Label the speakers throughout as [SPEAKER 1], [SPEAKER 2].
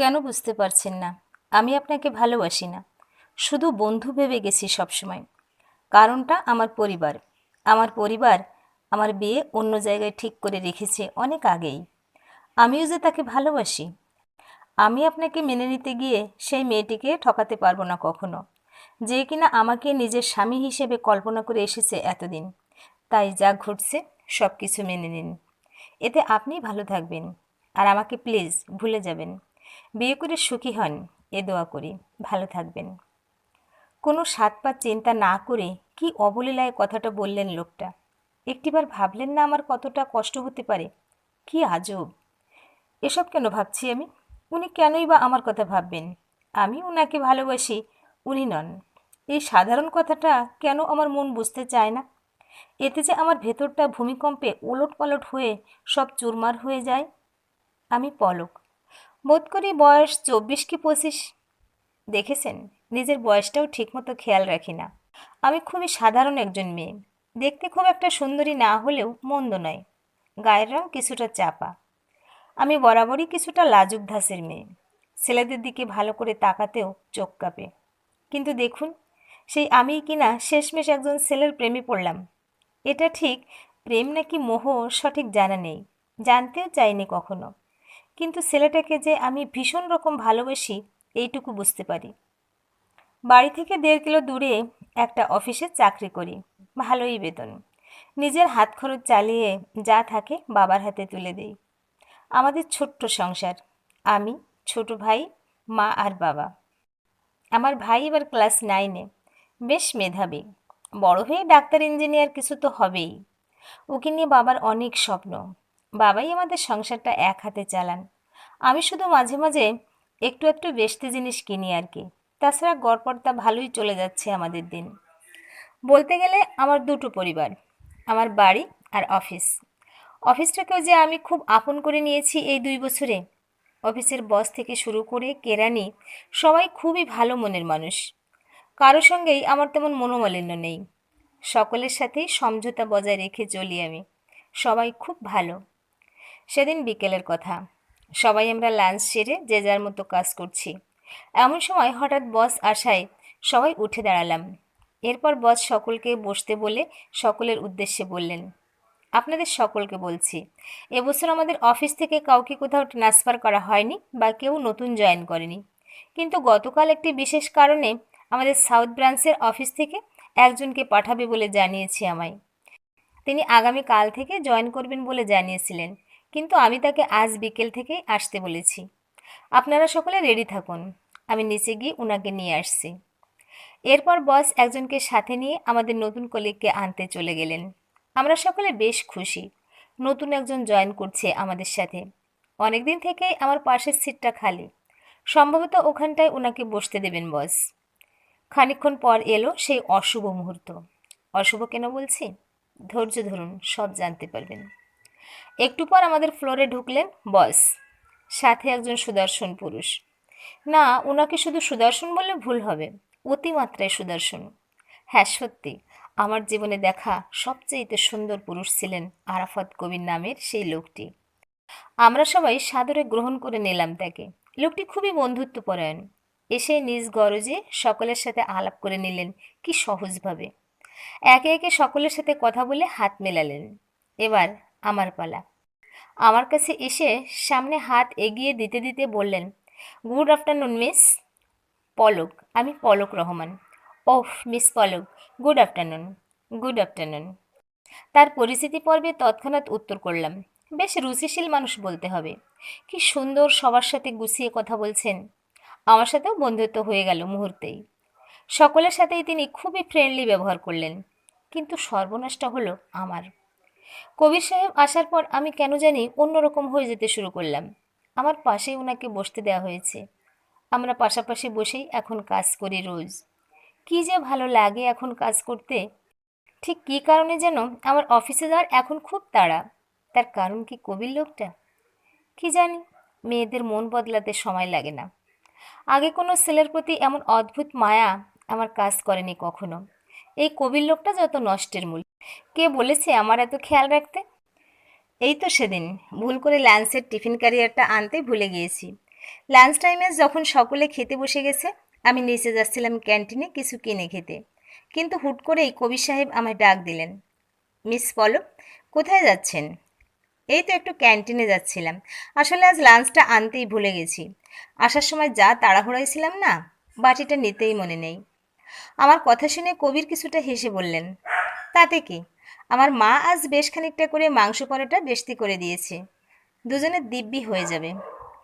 [SPEAKER 1] কেন বুঝতে পারছেন না? আমি আপনাকে ভালোবাসি না। শুধু বন্ধু ভেবে গেছি সবসময়। কারণটা আমার পরিবার। আমার পরিবার আমার বিয়ে অন্য জায়গায় ঠিক করে রেখেছে অনেক আগেই। আমিও যে তাকে ভালোবাসি। আমি আপনাকে মেনে নিতে গিয়ে সেই মেয়েটিকে ঠকাতে পারব না কখনো। যে কিনা আমাকে নিজের স্বামী হিসেবে কল্পনা করে এসেছে এতদিন। তাই যা ঘটছে সব কিছু মেনে নিন। এতে আপনি ভালো থাকবেন। আর আমাকে প্লিজ ভুলে যাবেন। বিয়ে করে সুখী হন, এ দোয়া করি। ভালো থাকবেন। কোনো সাত পাত চিন্তা না করে কি অবলীলায় কথাটা বললেন লোকটা? একটিবার ভাবলেন না আমার কতটা কষ্ট হতে পারে? কি আজব! এসব কেন ভাবছি আমি? উনি কেনই বা আমার কথা ভাববেন? আমি উনাকে ভালোবাসি, উনি নন। এই সাধারণ কথাটা কেন আমার মন বুঝতে চায় না? এতে যে আমার ভেতরটা ভূমিকম্পে ওলট পালট হয়ে সব চুরমার হয়ে যায়? আমি পলক। বোধ করি বয়স চব্বিশ কি পঁচিশ? দেখেছেন, নিজের বয়সটাও ঠিকমতো খেয়াল রাখি না। আমি খুবই সাধারণ একজন মেয়ে। দেখতে খুব একটা সুন্দরী না হলেও মন্দ নয়। গায়ের রং কিছুটা চাপা। আমি বরাবরই কিছুটা লাজুক ধাসের মেয়ে। ছেলেদের দিকে ভালো করে তাকাতেও চোখ কাঁপে। কিন্তু দেখুন, সেই আমি কিনা শেষমেশ একজন ছেলের প্রেমে পড়লাম। এটা ঠিক প্রেম নাকি মোহ সঠিক জানা নেই। জানতেও চাইনি কখনো। কিন্তু ছেলেটাকে যে আমি ভীষণ রকম ভালোবাসি, এইটুকু বুঝতে পারি। বাড়ি থেকে দেড় কিলো দূরে একটা অফিসে চাকরি করি। ভালোই বেতন। নিজের হাত খরচ চালিয়ে যা থাকে বাবার হাতে তুলে দেই। আমাদের ছোট্ট সংসার। আমি, ছোট ভাই, মা আর বাবা। আমার ভাই এবার ক্লাস নাইনে। বেশ মেধাবী। বড় হয়ে ডাক্তার, ইঞ্জিনিয়ার কিছু তো হবেই। ওকে নিয়ে বাবার অনেক স্বপ্ন। বাবাই আমাদের সংসারটা এক হাতে চালান। আমি শুধু মাঝে মাঝে একটু একটু বেশতে জিনিস কিনি আর কি। তাছাড়া গড়পড়তা ভালোই চলে যাচ্ছে আমাদের দিন। বলতে গেলে আমার দুটো পরিবার, আমার বাড়ি আর অফিস। অফিসটাকেও যে আমি খুব আপন করে নিয়েছি এই দুই বছরে। অফিসের বস থেকে শুরু করে কেরানি সবাই খুবই ভালো মনের মানুষ। কারও সঙ্গেই আমার তেমন মনোমালিন্য নেই। সকলের সাথেই সমঝোতা বজায় রেখে চলি আমি। সবাই খুব ভালো। সেদিন বিকেলের কথা। সবাই আমরা লাঞ্চ সেরে যে যার মতো কাজ করছি। এমন সময় হঠাৎ বস আসায় সবাই উঠে দাঁড়ালাম। এরপর বস সকলকে বসতে বলে সকলের উদ্দেশ্যে বললেন, আপনাদের সকলকে বলছি, এবছর আমাদের অফিস থেকে কাউকে কোথাও ট্রান্সফার করা হয়নি বা কেউ নতুন জয়েন করেনি। কিন্তু গতকাল একটি বিশেষ কারণে আমাদের সাউথ ব্রাঞ্চের অফিস থেকে একজনকে পাঠাবে বলে জানিয়েছি আমায়। তিনি আগামী কাল থেকে জয়েন করবেন বলে জানিয়েছিলেন। কিন্তু আমি তাকে আজ বিকেল থেকেই আসতে বলেছি। আপনারা সকলে রেডি থাকুন। আমি নিচে গিয়ে উনাকে নিয়ে আসছি। এরপর বস একজনকে সাথে নিয়ে আমাদের নতুন কলিগকে আনতে চলে গেলেন। আমরা সকলে বেশ খুশি। নতুন একজন জয়েন করছে আমাদের সাথে। অনেকদিন থেকেই আমার পাশের সিটটা খালি। সম্ভবত ওখানটায় ওনাকে বসতে দেবেন, বস। খানিকক্ষণ পর এলো সেই অশুভ মুহূর্ত। অশুভ কেন বলছি? ধৈর্য ধরুন, সব জানতে পারবেন। একটু পর আমাদের ফ্লোরে ঢুকলেন বস। সাথে একজন সুদর্শন পুরুষ। না ওনাকে শুধু সুদর্শন বললে ভুল হবে। অতিমাত্রায় সুদর্শন। হ্যাঁ সত্যি। আমার জীবনে দেখা সবচেয়ে সুন্দর পুরুষ ছিলেন আরাফাত কবির নামের সেই লোকটি। আমরা সবাই সাদরে গ্রহণ করে নিলাম তাকে। লোকটি খুবই বন্ধুত্বপরায়ণ। এসে নিজ গরজে সকলের সাথে আলাপ করে নিলেন কি সহজভাবে। একে একে সকলের সাথে কথা বলে হাত মেলালেন। এবার আমার পালা। আমার কাছে এসে সামনে হাত এগিয়ে দিতে দিতে বললেন, গুড আফটারনুন, মিস পলক। আমি পলক রহমান। ওফ, miss Palak, good afternoon good afternoon. তার পরিস্থিতি পর্বে তৎক্ষণাৎ উত্তর করলাম, বেশ রুচিশীল মানুষ বলতে হবে। কি সুন্দর সবার সাথে গুছিয়ে কথা বলছেন। আমার সাথেও বন্ধুত্ব হয়ে গেল মুহূর্তেই। সকলের সাথেই তিনি খুবই ফ্রেন্ডলি ব্যবহার করলেন, কিন্তু সর্বনাশটা হলো আমার। কবির সাহেব আসার পর আমি কেন জানি অন্যরকম হয়ে যেতে শুরু করলাম। আমার পাশেই ওনাকে বসতে দেওয়া হয়েছে। আমরা পাশাপাশি বসেই এখন কাজ করি রোজ। কি যে ভালো লাগে এখন কাজ করতে। ঠিক কী কারণে যেন আমার অফিসে যাওয়ার এখন খুব তাড়া। তার কারণ কি কবির লোকটা? কি জানি, মেয়েদের মন বদলাতে সময় লাগে না। আগে কোনো ছেলের প্রতি এমন অদ্ভুত মায়া আমার কাজ করেনি কখনো। এই কবির লোকটা যত নষ্টের মূল। কে বলেছে আমার এত খেয়াল রাখতে? এই তো সেদিন, ভুল করে ল্যান্সের টিফিন ক্যারিয়ারটা আনতে ভুলে গিয়েছি। লাঞ্চ টাইমে যখন সকলে খেতে বসে গেছে, আমি নিচে যাচ্ছিলাম ক্যান্টিনে কিছু কিনে খেতে। কিন্তু হুট করেই কবি সাহেব আমায় ডাক দিলেন, মিস পলক কোথায় যাচ্ছেন? এই তো একটু ক্যান্টিনে যাচ্ছিলাম। আসলে আজ লাঞ্চটা আনতেই ভুলে গেছি। আসার সময় যা তাড়াহুড়াই ছিলাম না, বাটিটা নিতেই মনে নেই। আমার কথা শুনে কবির কিছুটা হেসে বললেন, তাতে কি? আমার মা আজ বেশ খানিকটা করে মাংস পরোটা বেশতি করে দিয়েছে। দুজনের দিব্যি হয়ে যাবে।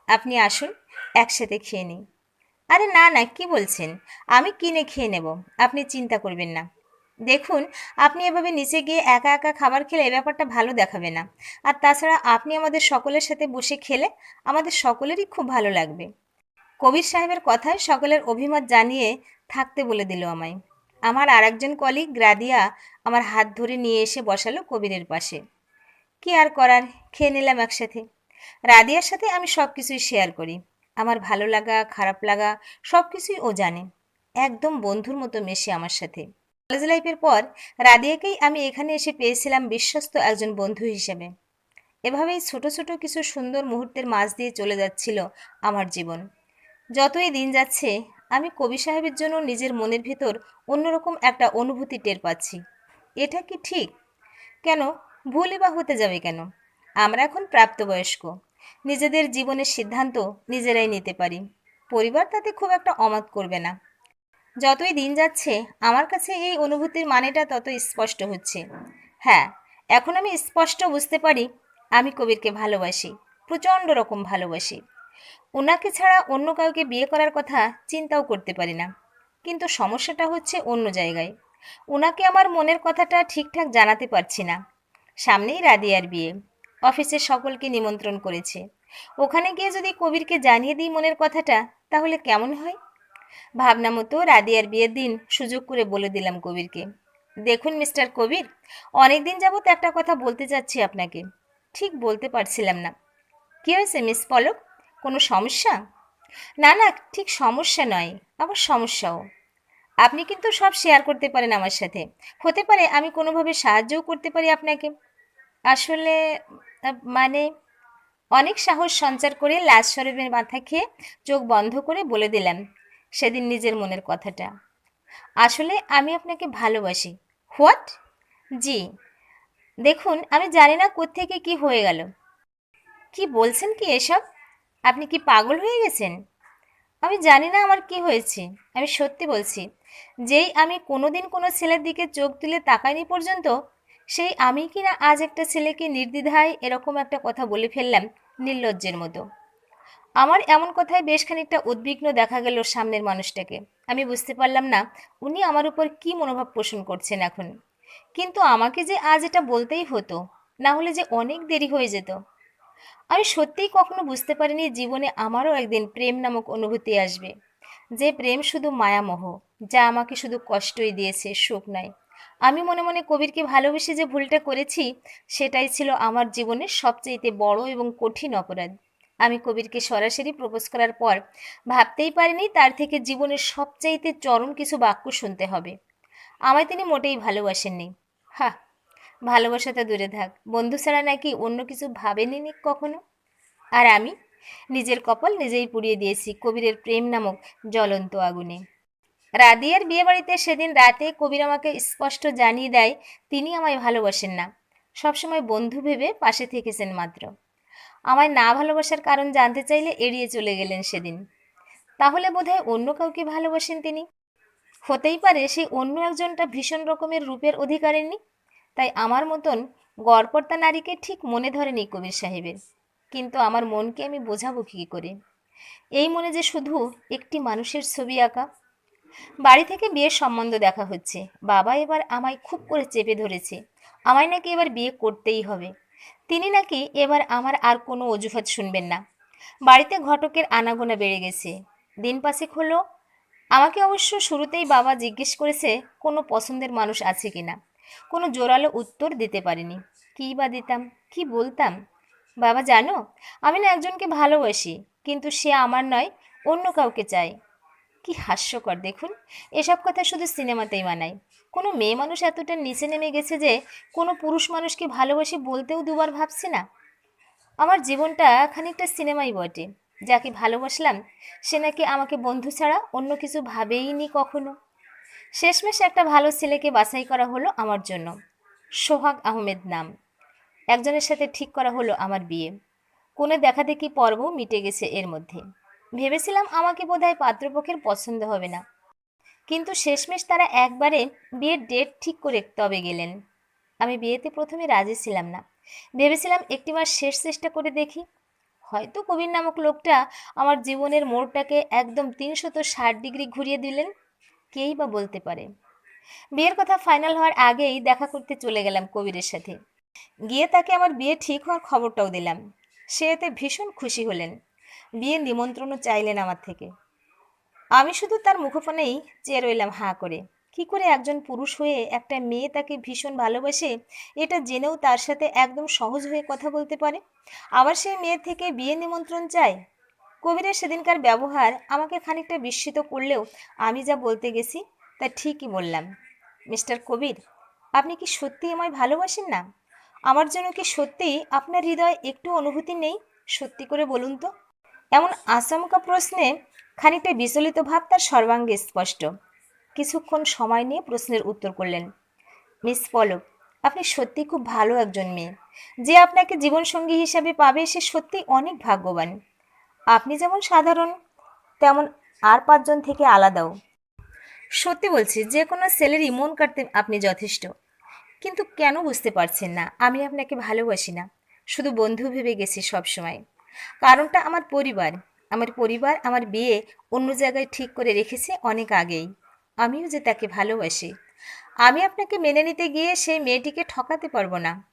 [SPEAKER 1] আপনি আসুন, একসাথে খেয়ে নিই। আরে না না, কি বলছেন? আমি কিনে খেয়ে নেব, আপনি চিন্তা করবেন না। দেখুন, আপনি এভাবে নিচে গিয়ে একা একা খাবার খেলে ব্যাপারটা ভালো দেখাবে না। আর তাছাড়া আপনি আমাদের সকলের সাথে বসে খেলে আমাদের সকলেরই খুব ভালো লাগবে। কবির সাহেবের কথায় সকলের অভিমত জানিয়ে থাকতে বলে দিল আমায়। আমার আরেকজন কলিগ গ্রাদিয়া আমার হাত ধরে নিয়ে এসে বসালো কবিরের পাশে। কি আর করার? খেয়ে নিলাম একসাথে। রাদিয়ার সাথে আমি সব কিছুই শেয়ার করি। আমার ভালো লাগা, খারাপ লাগা সব কিছুই ও জানে। একদম বন্ধুর মতো মেশে আমার সাথে। কলেজ লাইফের পর রাদিয়াকেই আমি এখানে এসে পেয়েছিলাম বিশ্বস্ত একজন বন্ধু হিসেবে। এভাবেই ছোট ছোট কিছু সুন্দর মুহূর্তের মাঝ দিয়ে চলে যাচ্ছিল আমার জীবন। যতই দিন যাচ্ছে আমি কবি সাহেবের জন্য নিজের মনের ভিতর অন্যরকম একটা অনুভূতি টের পাচ্ছি। এটা কি ঠিক? কেন? ভুলই বা হতে যাবে কেন? আমরা এখন প্রাপ্তবয়স্ক। নিজেদের জীবনের সিদ্ধান্ত নিজেরাই নিতে পারি। পরিবার তাতে খুব একটা অমত করবে না। যতই দিন যাচ্ছে, আমার কাছে এই অনুভূতির মানেটা তত স্পষ্ট হচ্ছে। হ্যাঁ এখন আমি স্পষ্ট বুঝতে পারি আমি কবিরকে ভালোবাসি, প্রচণ্ড রকম ভালোবাসি। ওনাকে ছাড়া অন্য কাউকে বিয়ে করার কথা চিন্তাও করতে পারি না। কিন্তু সমস্যাটা হচ্ছে অন্য জায়গায়। ওনাকে আমার মনের কথাটা ঠিকঠাক জানাতে পারছি না। সামনেই রাদিয়ার বিয়ে। অফিসের সকলকে নিমন্ত্রণ করেছে। ওখানে গিয়ে যদি কবিরকে জানিয়ে দিই মনের কথাটা, তাহলে কেমন হয়? ভাবনা মতো রাদিয়ার বিয়ের দিন সুযোগ করে বলে দিলাম কবিরকে। দেখুন মিস্টার কবির অনেক দিন যাবত একটা কথা বলতে চাচ্ছি আপনাকে। ঠিক বলতে পারছিলাম না। কী হয়েছে, মিস পলক? কোনো সমস্যা? না না, ঠিক সমস্যা নয়, আবার সমস্যাও। আপনি কিন্তু সব শেয়ার করতে পারেন আমার সাথে। হতে পারে আমি কোনোভাবে সাহায্যও করতে পারি আপনাকে। আসলে মানে অনেক সাহস সঞ্চার করে লাজ শরীরের মাথা খেয়ে চোখ বন্ধ করে বলে দিলাম সেদিন নিজের মনের কথাটা। আসলে আমি আপনাকে ভালোবাসি। হোয়াট? জি। দেখুন, আমি জানি না কোত্থেকে কি হয়ে গেল। কি বলছেন কি এসব? আপনি কি পাগল হয়ে গেছেন? আমি জানি না আমার কি হয়েছে। আমি সত্যি বলছি, যেই আমি কোনোদিন কোনো ছেলের দিকে চোখ তুলে তাকাইনি পর্যন্ত, সেই আমি কি না আজ একটা ছেলেকে নির্দ্বিধায় এরকম একটা কথা বলে ফেললাম নির্লজ্জের মতো। আমার এমন কথায় বেশ খানিকটা উদ্বিগ্ন দেখা গেল সামনের মানুষটাকে। আমি বুঝতে পারলাম না, উনি আমার উপর কি মনোভাব পোষণ করছেন এখন। কিন্তু আমাকে যে আজ এটা বলতেই হতো, না হলে যে অনেক দেরি হয়ে যেত। আমি সত্যিই কখনো বুঝতে পারিনি জীবনে আমারও একদিন প্রেম নামক অনুভূতি আসবে। যে প্রেম শুধু মায়ামোহ, যা আমাকে শুধু কষ্টই দিয়েছে, সুখ নয় আমি মনে মনে কবিরকে ভালোবেসে যে ভুলটা করেছি, সেটাই ছিল আমার জীবনের সবচেয়ে বড় এবং কঠিন অপরাধ। আমি কবিরকে সরাসরি প্রপোজ করার পর ভাবতেই পারিনি তার থেকে জীবনের সবচাইতে চরম কিছু বাক্য শুনতে হবে। আমায় তিনি মোটেই ভালোবাসেননি। হা ভালোবাসাটা দূরে থাক। বন্ধু ছাড়া নাকি অন্য কিছু ভাবেনি নি কখনো? আর আমি? নিজের কপাল নিজেই পুড়িয়ে দিয়েছি কবিরের প্রেম নামক জ্বলন্ত আগুনে। রাদিয়ার বিয়েবাড়িতে সেদিন রাতে কবির আমাকে স্পষ্ট জানিয়ে দেয়, তিনি আমায় ভালোবাসেন না। সবসময় বন্ধু ভেবে পাশে থেকেছেন মাত্র। আমায় না ভালোবাসার কারণ জানতে চাইলে এড়িয়ে চলে গেলেন সেদিন। তাহলে বোধহয় অন্য কাউকে ভালোবাসেন তিনি? হতেই পারে সেই অন্য একজনটা ভীষণ রকমের রূপের অধিকারিণী। তাই আমার মতন গড়পর্তা নারীকে ঠিক মনে ধরেনি কবির সাহেবের। কিন্তু আমার মনকে আমি বোঝাবো কী করে? এই মনে যে শুধু একটি মানুষের ছবি আঁকা। বাড়ি থেকে বিয়ের সম্বন্ধ দেখা হচ্ছে। বাবা এবার আমায় খুব করে চেপে ধরেছে। আমায় নাকি এবার বিয়ে করতেই হবে। তিনি নাকি এবার আমার আর কোনো অজুহাত শুনবেন না। বাড়িতে ঘটকের আনাগোনা বেড়ে গেছে। দিন পাঁচেক হলো। আমাকে অবশ্য শুরুতেই বাবা জিজ্ঞেস করেছে, কোনো পছন্দের মানুষ আছে কিনা? কোনো জোরালো উত্তর দিতে পারিনি। কী বা দিতাম? কি বলতাম? বাবা, জানো, আমি না একজনকে ভালোবাসি, কিন্তু সে আমার নয়, অন্য কাউকে চাই কি হাস্যকর, দেখুন, এসব কথা শুধু সিনেমাতেই মানায়। কোনো মেয়ে মানুষ এতটা নিচে নেমে গেছে যে কোনো পুরুষ মানুষকে ভালোবাসি বলতেও দুবার ভাবছে না। আমার জীবনটা খানিকটা সিনেমাই বটে। যাকে ভালোবাসলাম, সে নাকি আমাকে বন্ধু ছাড়া অন্য কিছু ভাবেইনি কখনো। শেষমেশ একটা ভালো ছেলেকে বাছাই করা হলো আমার জন্য। সোহাগ আহমেদ নাম। একজনের সাথে ঠিক করা হলো আমার বিয়ে। কোনো দেখা দেখি পর্ব মিটে গেছে এর মধ্যে। ভেবেছিলাম আমাকে বোধহয় পাত্রপক্ষের পছন্দ হবে না। কিন্তু শেষমেশ তারা একবারে বিয়ের ডেট ঠিক করে তবে গেলেন। আমি বিয়েতে প্রথমে রাজি ছিলাম না। ভেবেছিলাম একটি মাস শেষ চেষ্টা করে দেখি। হয়তো কবির নামক লোকটা আমার জীবনের মোড়টাকে একদম তিনশত ষাট ডিগ্রি ঘুরিয়ে দিলেন। কেই বা বলতে পারে। বিয়ের কথা ফাইনাল হওয়ার আগেই দেখা করতে চলে গেলাম কবিরের সাথে। গিয়ে তাকে আমার বিয়ে ঠিক হওয়ার খবরটাও দিলাম। সে এতে ভীষণ খুশি হলেন। বিয়ের নিমন্ত্রণও চাইলেন আমার থেকে। আমি শুধু তার মুখোপানেই চেয়ে রইলাম হাঁ করে। কি করে একজন পুরুষ হয়ে একটা মেয়ে তাকে ভীষণ ভালোবাসে, এটা জেনেও তার সাথে একদম সহজ হয়ে কথা বলতে পারে? আবার সেই মেয়ের থেকে বিয়ে নিমন্ত্রণ চায়? কবিরের সেদিনকার ব্যবহার আমাকে খানিকটা বিস্মিত করলেও আমি যা বলতে গেছি তা ঠিকই বললাম। মিস্টার কবির আপনি কি সত্যি আমায় ভালোবাসেন না? আমার জন্য কি সত্যিই আপনার হৃদয়ে একটু অনুভূতি নেই? সত্যি করে বলুন তো। এমন আচমকা প্রশ্নে খানিকটা বিচলিত ভাব তার সর্বাঙ্গে স্পষ্ট। কিছুক্ষণ সময় নিয়ে প্রশ্নের উত্তর করলেন, মিস পলক, আপনি সত্যি খুব ভালো একজন মেয়ে। যে আপনাকে জীবনসঙ্গী হিসাবে পাবে সে সত্যি অনেক ভাগ্যবান। আপনি যেমন সাধারণ, তেমন আর পাঁচজন থেকে আলাদাও। সত্যি বলছি, যে কোনো ছেলেরই মন কাটতে আপনি যথেষ্ট। কিন্তু কেন বুঝতে পারছেন না? আমি আপনাকে ভালোবাসি না। শুধু বন্ধু ভেবে গেছি সবসময়। কারণটা আমার পরিবার। আমার পরিবার, আমার বিয়ে অন্য জায়গায় ঠিক করে রেখেছে অনেক আগেই। আমিও যে তাকে ভালোবাসি। আমি আপনাকে মেনে নিতে গিয়ে সেই মেয়েটিকে ঠকাতে পারব না।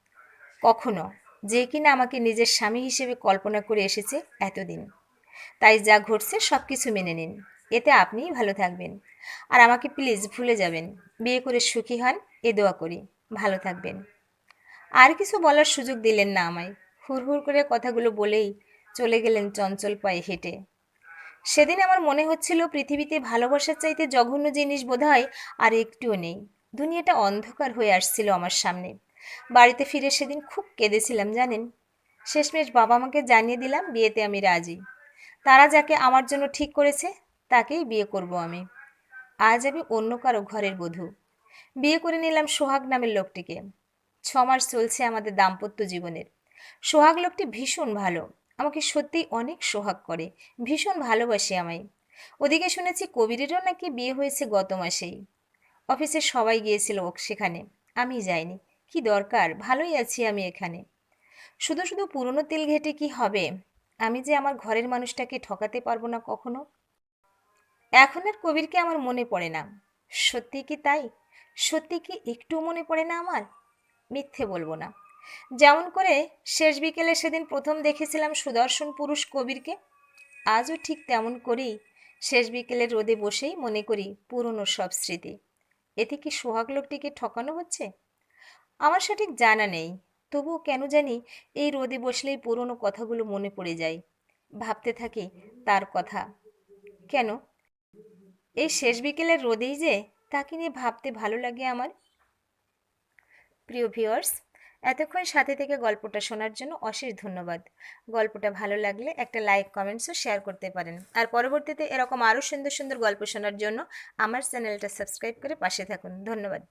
[SPEAKER 1] কখনো। যে কিনা আমাকে নিজের স্বামী হিসেবে কল্পনা করে এসেছে এতদিন। তাই যা ঘটছে সব কিছু মেনে নিন। এতে আপনিই ভালো থাকবেন। আর আমাকে প্লিজ ভুলে যাবেন। বিয়ে করে সুখী হন, এ দোয়া করি। ভালো থাকবেন। আর কিছু বলার সুযোগ দিলেন না আমায়। হুড়হুড় করে কথাগুলো বলেই চলে গেলেন চঞ্চল পায়ে হেঁটে। সেদিন আমার মনে হচ্ছিল পৃথিবীতে ভালোবাসার চাইতে জঘন্য জিনিস বোধহয় আর একটুও নেই। দুনিয়াটা অন্ধকার হয়ে আসছিল আমার সামনে। বাড়িতে ফিরে সেদিন খুব কেঁদেছিলাম, জানেন? শেষমেশ বাবা আমাকে জানিয়ে দিলাম বিয়েতে আমি রাজি। তারা যাকে আমার জন্য ঠিক করেছে, তাকেই বিয়ে করব আমি। আজ আমি অন্য কারও ঘরের বধূ। বিয়ে করে নিলাম সোহাগ নামের লোকটিকে। ছ মাস চলছে আমাদের দাম্পত্য জীবনের। সোহাগ লোকটি ভীষণ ভালো। আমাকে সত্যিই অনেক সোহাগ করে। ভীষণ ভালোবাসে আমায়। ওদিকে শুনেছি কবিরেরও নাকি বিয়ে হয়েছে গত মাসেই। অফিসের সবাই গিয়েছিল সেখানে। আমি যাইনি। কি দরকার? ভালোই আছি আমি এখানে। শুধু শুধু পুরনো তেল ঘেটে কি হবে? আমি যে আমার ঘরের মানুষটাকে ঠকাতে পারব না কখনো? এখন আর কবিরকে আমার মনে পড়ে না। সত্যি কি তাই? সত্যি কি একটু মনে পড়ে না আমার? মিথ্যে বলব না। যেমন করে শেষ বিকেলে সেদিন প্রথম দেখেছিলাম সুদর্শন পুরুষ কবিরকে। আজও ঠিক তেমন করেই শেষ বিকেলের রোদে বসেই মনে করি পুরনো সব স্মৃতি। এতে কি সোহাগ লোকটিকে ঠকানো হচ্ছে? আমার সঠিক জানা নেই। তবুও কেন জানি এই রোদে বসলেই পুরনো কথাগুলো মনে পড়ে যায়। ভাবতে থাকি, তার কথা। কেন? এই শেষ বিকেলের রোদেই যে, তাকে নিয়ে ভাবতে ভালো লাগে আমার। প্রিয় ভিউয়ার্স, এতক্ষণ সাথে থেকে গল্পটা শোনার জন্য অশেষ ধন্যবাদ। গল্পটা ভালো লাগলে একটা লাইক কমেন্টসও শেয়ার করতে পারেন। আর পরবর্তীতে এরকম আরও সুন্দর সুন্দর গল্প শোনার জন্য আমার চ্যানেলটা সাবস্ক্রাইব করে পাশে থাকুন। ধন্যবাদ।